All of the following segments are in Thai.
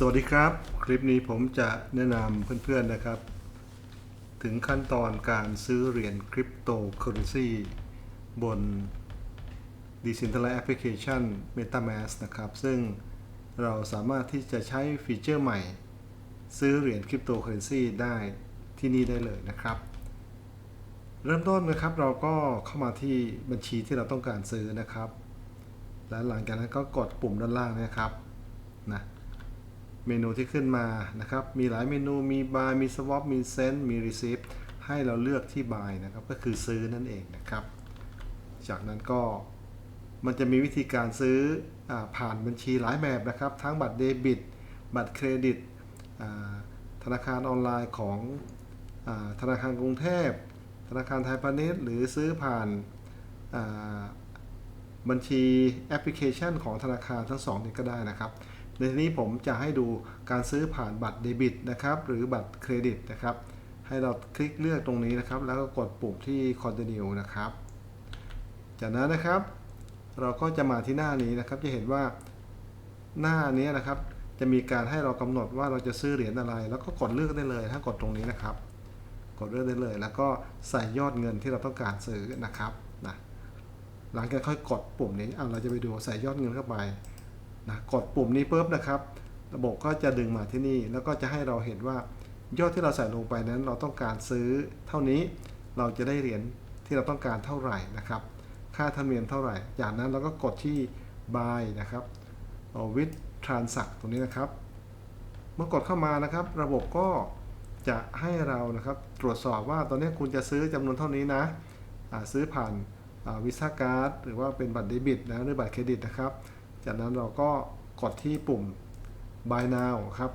สวัสดีครับ คลิปนี้ผมจะแนะนำเพื่อนๆนะครับ ถึงขั้นตอนการซื้อเหรียญคริปโตเคอเรนซีบน Decentralized Application MetaMask นะครับ ซึ่งเราสามารถที่จะใช้ฟีเจอร์ใหม่ ซื้อเหรียญคริปโตเคอเรนซีได้ที่นี่ได้เลยนะครับ เริ่มต้นนะครับเราก็เข้ามาที่บัญชีที่เราต้องการซื้อนะครับ และหลังจากนั้นก็กดปุ่มด้านล่างนะครับนะ เมนูที่ขึ้นมานะครับ มีหลายเมนู มี buy มี swap มี send มี receive ให้เราเลือกที่ buy นะครับ ก็คือซื้อนั่นเองนะครับ จากนั้นก็มันจะมีวิธีการซื้ออผ่านบัญชีหลายแบบนะครับ ทั้งบัตรเดบิต บัตรเครดิต ธนาคารออนไลน์ของอธนาคารกรุงเทพ ธนาคารไทยพาณิชย์ หรือซื้อผ่านบัญชีแอปพลิเคชันของธนาคารทั้งสองนี้ก็ได้นะครับ ในที่นี้ผมจะให้ดูการซื้อผ่านบัตรเดบิตนะครับ หรือบัตรเครดิตนะครับ ให้เราคลิกเลือกตรงนี้นะครับ แล้วก็กดปุ่มที่ continue นะครับ จากนั้นนะครับ เราก็จะมาที่หน้านี้นะครับ จะเห็นว่าหน้านี้นะครับ จะมีการให้เรากำหนดว่าเราจะซื้อเหรียญอะไร แล้วก็กดเลือกได้เลย ถ้ากดตรงนี้นะครับ กดเลือกได้เลย แล้วก็ใส่ยอดเงินที่เราต้องการซื้อนะครับนะหลังจากค่อยกดปุ่มนี้อะเราจะไปดูใส่ยอดเงินเข้าไป นะกดปุ่มนี้ปุ๊บนะครับ ระบบก็จะดึงมาที่นี่ แล้วก็จะให้เราเห็นว่ายอดที่เราใส่ลงไปนั้น เราต้องการซื้อเท่านี้ เราจะได้เหรียญที่เราต้องการเท่าไหร่นะครับ ค่าธรรมเนียมเท่าไหร่ จากนั้นเราก็กดที่ buy นะครับ with transact ตรงนี้นะครับ เมื่อกดเข้ามานะครับ ระบบก็จะให้เรานะครับตรวจสอบว่าตอนนี้คุณจะซื้อจำนวนเท่านี้นะซื้อผ่านวิซ่าการ์ดหรือว่าเป็นบัตรเดบิตนะหรือบัตรเครดิตนะครับ จากนั้นเราก็กดที่ปุ่ม buy now ครับ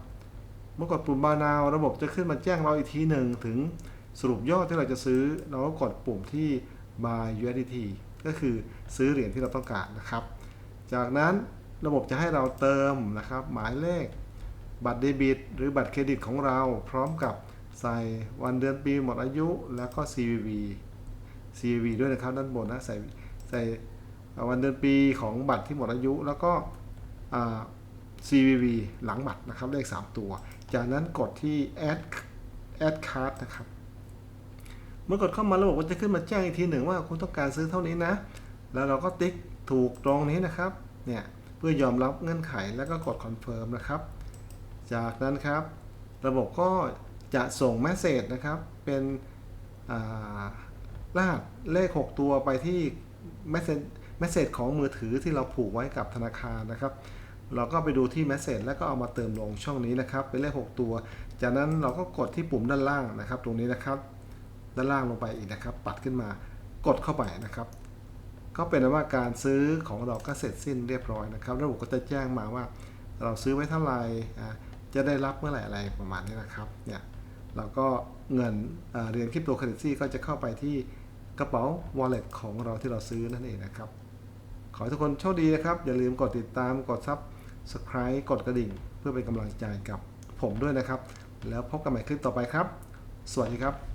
เมื่อกดปุ่ม buy now ระบบจะขึ้นมาแจ้งเราอีกทีหนึ่งถึงสรุปยอดที่เราจะซื้อ เราก็กดปุ่มที่ buy USDT ก็คือซื้อเหรียญที่เราต้องการนะครับ จากนั้นระบบจะให้เราเติมนะครับ หมายเลข บัตรเดบิต หรือบัตรเครดิตของเราพร้อมกับใส่วันเดือนปีหมดอายุแล้วก็ CVV CVV ด้วยนะครับด้านบนนะใส่ใส่ วันเดือนปีของบัตรที่หมดอายุ แล้วก็ CVV หลังบัตรนะครับเลข 3 ตัว จากนั้นกดที่ add add card นะครับ เมื่อกดเข้ามาระบบก็จะขึ้นมาแจ้งอีกทีหนึ่งว่าคุณต้องการซื้อเท่านี้นะ แล้วเราก็ติ๊กถูกตรงนี้นะครับ เนี่ยเพื่อยอมรับเงื่อนไขแล้วก็กด confirm นะครับ จากนั้นครับ ระบบก็จะส่งแมสเซจนะครับ เป็นรหัสเลข 6 ตัวไปที่แมสเซจแมสเซจของมือถือที่เราผูกไว้กับธนาคารนะครับเราก็ไปดูที่แมสเซจแล้วก็เอามาเติมลงช่องนี้นะครับ เป็นเลข 6 ตัว จากนั้นเราก็กดที่ปุ่มด้านล่างนะครับ ตรงนี้นะครับ ด้านล่างลงไปอีกนะครับ ปัดขึ้นมากดเข้าไปนะครับ ก็เป็นว่าการซื้อของเราก็เสร็จสิ้นเรียบร้อยนะครับ ระบบก็จะแจ้งมาว่า เราซื้อไว้เท่าไหร่จะได้รับเมื่อไหร่อะไรประมาณนี้นะครับเนี่ยเราก็เงินเหรียญคริปโตเคอเรนซีก็จะเข้าไปที่กระเป๋า wallet ของเราที่เราซื้อนั่นเองนะครับ ขอให้ทุกคนโชคดีนะครับ อย่าลืมกดติดตามกดซับสไคร b ์กดกระดิ่ง เพื่อเป็นกำลังใจกับผมด้วยนะครับ แล้วพบกันใหม่คลิปต่อไปครับ สวัสดีครับ